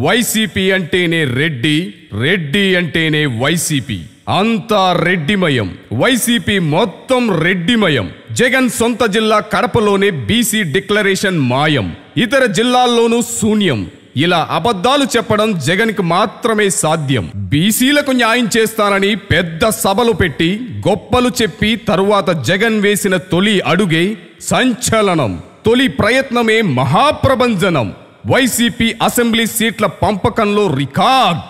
YCP అంటేనే రెడ్డి రెడ్డి అంటేనే YCP. అంతా రెడ్డిమయం. వైసీపీ మొత్తం రెడ్డిమయం. జగన్ సొంత జిల్లా కడపలోనే బీసీ డిక్లరేషన్ మాయం. ఇతర జిల్లాల్లోనూ శూన్యం. ఇలా అబద్ధాలు చెప్పడం జగన్కి మాత్రమే సాధ్యం. బీసీలకు న్యాయం చేస్తానని పెద్ద సభలు పెట్టి గొప్పలు చెప్పి తరువాత జగన్ వేసిన తొలి అడుగే సంచలనం. తొలి ప్రయత్నమే మహాప్రభంజనం. వైసీపీ అసెంబ్లీ సీట్ల పంపకంలో రికార్డ్.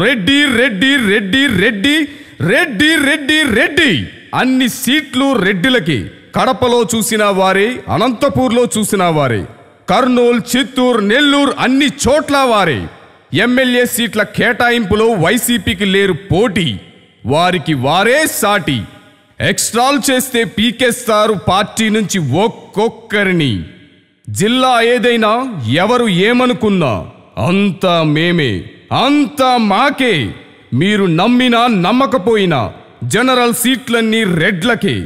రెడ్డి రెడ్డి రెడ్డి రెడ్డి రెడ్డి రెడ్డి రెడ్డి. అన్ని సీట్లు రెడ్డిలకి. కడపలో చూసిన వారే అనంతపూర్లో చూసిన వారే. కర్నూలు చిత్తూరు నెల్లూరు అన్ని చోట్ల వారే. ఎమ్మెల్యే సీట్ల కేటాయింపులో వైసీపీకి లేరు పోటీ. వారికి వారే సాటి. ఎక్స్ట్రాల్ చేస్తే పీకేస్తారు పార్టీ నుంచి ఒక్కొక్కరిని. జిల్లా ఏదైనా ఎవరు ఏమనుకున్నా అంతా మేమే అంతా మాకే. మీరు నమ్మినా నమ్మకపోయినా జనరల్ సీట్లన్నీ రెడ్లకే.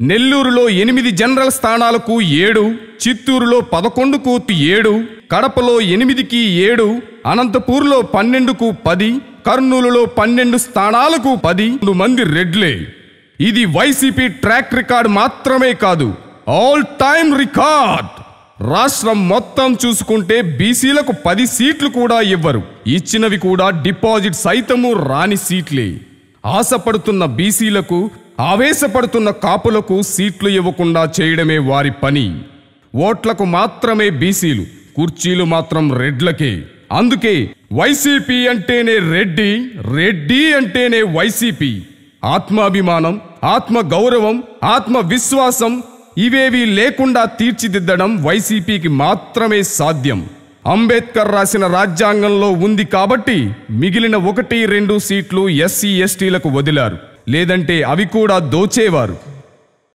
నెల్లూరులో ఎనిమిది జనరల్ స్థానాలకు ఏడు చిత్తూరులో పదకొండుకు ఏడు కడపలో ఎనిమిదికి ఏడు అనంతపూర్లో పన్నెండుకు పది కర్నూలులో పన్నెండు స్థానాలకు పది మంది రెడ్లే. ఇది వైసీపీ ట్రాక్ రికార్డ్ మాత్రమే కాదు ఆల్ టైమ్ రికార్డ్. రాష్ట్రం మొత్తం చూసుకుంటే బీసీలకు పది సీట్లు కూడా ఇవ్వరు. ఇచ్చినవి కూడా డిపాజిట్ సైతము రాని సీట్లే. ఆశపడుతున్న బీసీలకు ఆవేశపడుతున్న కాపులకు సీట్లు ఇవ్వకుండా చేయడమే వారి పని. ఓట్లకు మాత్రమే బీసీలు కుర్చీలు మాత్రం రెడ్లకే. అందుకే వైసీపీ అంటేనే రెడ్డి రెడ్డి అంటేనే వైసీపీ. ఆత్మాభిమానం ఆత్మ గౌరవం ఆత్మ విశ్వాసం ఇవేవి లేకుండా తీర్చిదిద్దడం వైసీపీకి మాత్రమే సాధ్యం. అంబేద్కర్ రాసిన రాజ్యాంగంలో ఉంది కాబట్టి మిగిలిన ఒకటి రెండు సీట్లు ఎస్సీ ఎస్టీలకు వదిలారు. లేదంటే అవి కూడా దోచేవారు.